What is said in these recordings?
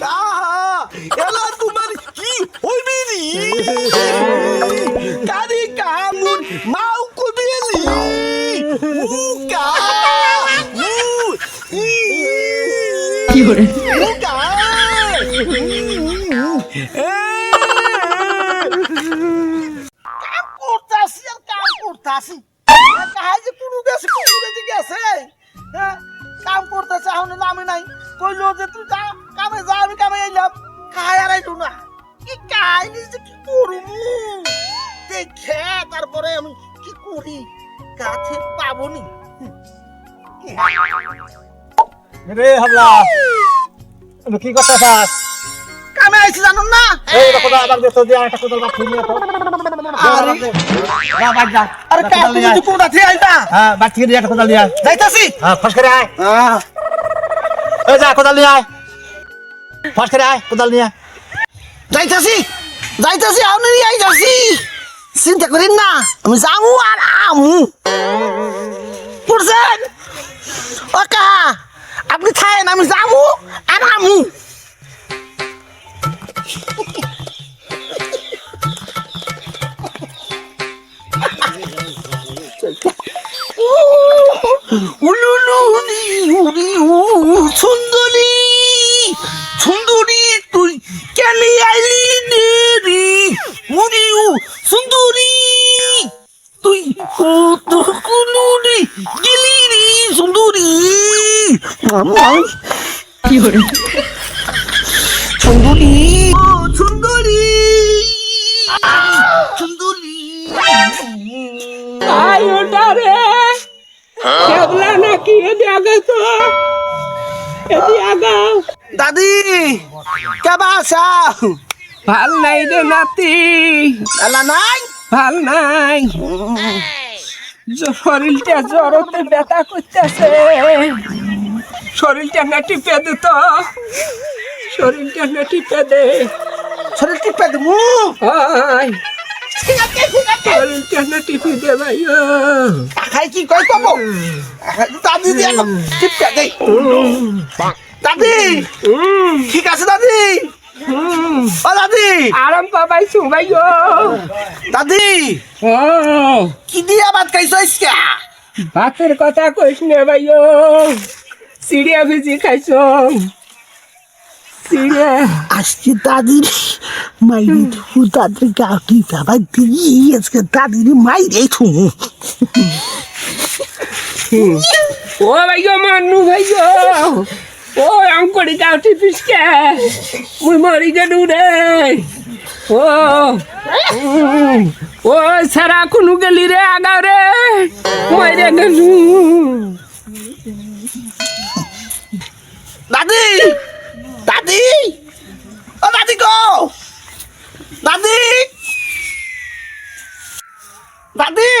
কাহা এলা তোমার কি হইবি নি কারি কামুন মাউ কুবিলি। উ কি উকা কাম করতাছি আর কাম করতাছি। কি কাছে পাবনি। রে হাবলা। কি করতে চাস কামে আইছি জানো না? এই দেখো আবার দেখো যে একটা কোদাল বাদ ফিরিয়ে তো। আরে। যা বাদ যা। আরে একটা কোদাল আয়। থেকে আইতা? হ্যাঁ একটা কোদাল নিয়ে যাইতাছি? হ্যাঁ ফস করে আয়। এই যা কোদাল নিয়ে আয়। ফস করে আয় কোদাল নিয়ে যাইতাছি? যাইতাছি আমি আইতাছি। চিন্তা করেন না, আমি যাব আর আমু। বুঝছেন? ও কাহা আপনি থাকেন, আমি যাব আর আমু। সুন্দরী। সুন্দরী তুই, কেন আইলি দেরি মুড়ি উ সুন্দরী তুই কত কুলুরি গেলি রে সুন্দরী কি করে সুন্দরী সুন্দরী সুন্দরী আয় ওটা রে কেবলা নাকি এদি আগে তো এদি আগাও দাদি কেবা ভালো নাই রে নাতি এলা নাই ভালো নাই শরীরটা জ্বরতে ব্যথা করতেছে। শরীরটা না টিপে দে তো। শরীরটা না টিপে দে শরীর টিপে দেবো আয় শরীরটা না টিপে দে ভাই খাই কি কই কব? দাদি দিয়ে টিপে দে দাদি। ঠিক আছে দাদি। ও দাদি। আরাম পাবাই সুবাই দাদি। ও কি দিয়া ভাত খাইছো আজকে? ভাতের কথা কইস নে ভাই সিঁড়িয়া ভিজি খাইছ। সিঁড়িয়া আজকে দাদির মাইরি থু দাদির গাউটি বাবা দিয়ে আজকে দাদির মাইরে থু। ও ভাই মান্নু ভাই ও অঙ্কড়ি গাউটি পিসকে। মুই মরি গেলু রে। ও। ও সারা কুনু গেলি রে আগাও রে। মরে গেলু। দাদি দাদি। ও দাদি গো। দাদি। দাদি।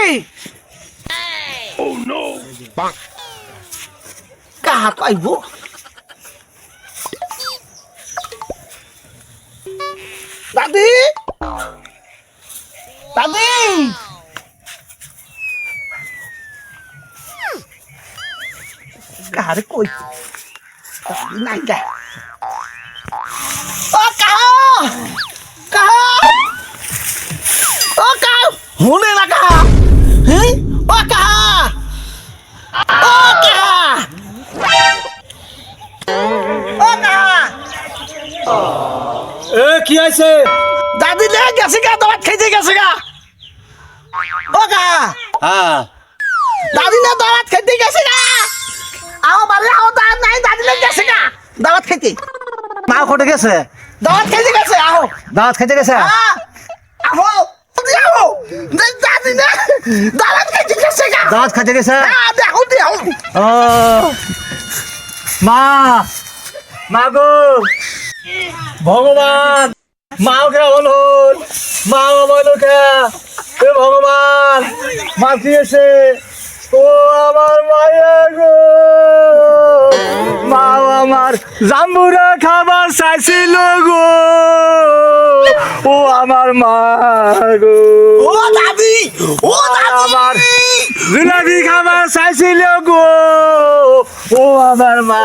ও নো কাহা পাইব? দাদি? দাদি? কার কই? নাই যা। ও কাহ কাহ ও কাহ হুনে না কাহা দাদি লে গেছে গা দাওয়াত খাইতে গেছে গা। ও কাহা হ্যাঁ। দাদি না দাওয়াত খাইতে গেছে গা। আও বারে আও দাওয়াত নাই দাদি লে গেছে গা। দাওয়াত খাইতে। মা কোটে গেছে। দাওয়াত খাইতে গেছে আও। দাঁত খেতে গেছে? দিও দাদি না দাওয়াত খাইতে গেছে গা। দাঁত খেতে গেছে? আ দেখো দেখো। ও। মা মা গো। ভগবান। মা কে বলুন মা বলো কে এ ভগবান মা কি এসে ও আমার মায়া গো। মা আমার জাম্বুরা খাবার চাইছিল গো। ও আমার মা গো। ও দাদি ও আমার জিলাপি খাবার চাইছিল গো। ও আমার মা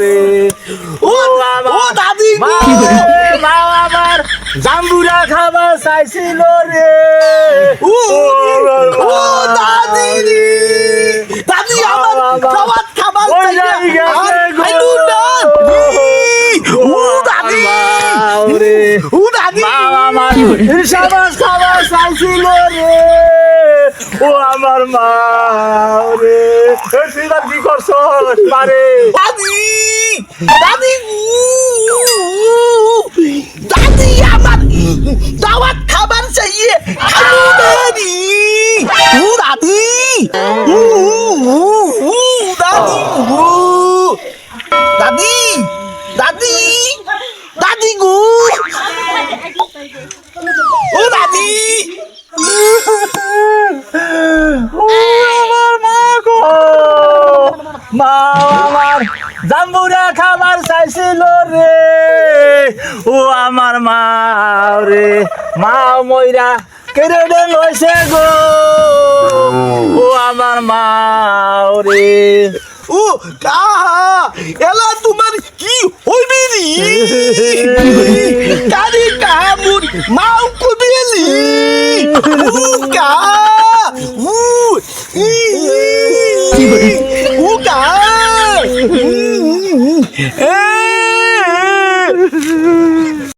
রে ও আমার ও দাদি মা আমার জাম্বুরা খাবার চাইছিল রে। ও দাদি রে। দাদি আমার। খাবার খাবার ওই চাই না। যাই গেছে আর গো। খাইলু ও দাদি। ও দাদি। মা আমার সাবাস খাবার চাইছিল রে। ও আমার মা রে। তুই কি করছ? পারে। দাদি! দাদি মা আমার জাম্বুরা খাবার চাইছিল রে। ও আমার মা রে। মা ময়রা কেড়ে ডেং হয়েছে গো। ও আমার মা রে। ও কাহা এলা তোমার কি হইবি নি? কারি কামুন মাউ কুবিলি উ কা এ